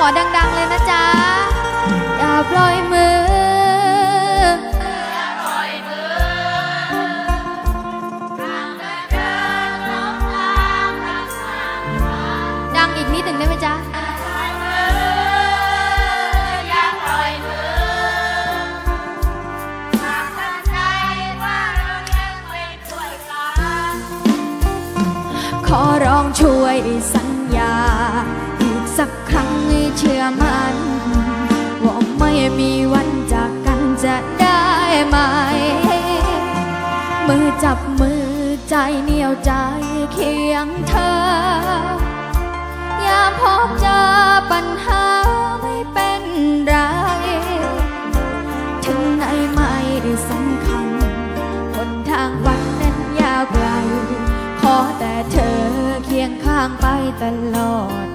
ขอดัง ๆ เลยนะจ๊ะ อย่าปล่อยมือ ดังอีกนิดหนึ่งได้ไหมจ๊ะ ขอร้องช่วยสัญญา เชื่อมัน ว่าไม่มีวันจากกันจะได้ไหม มือจับมือใจเหนียวใจเคียงเธอยามพบเจอปัญหาไม่เป็นไร ถึงไหนไม่สำคัญหนทางวันนั้นยาวไกล ขอแต่เธอเคียงข้างไปตลอด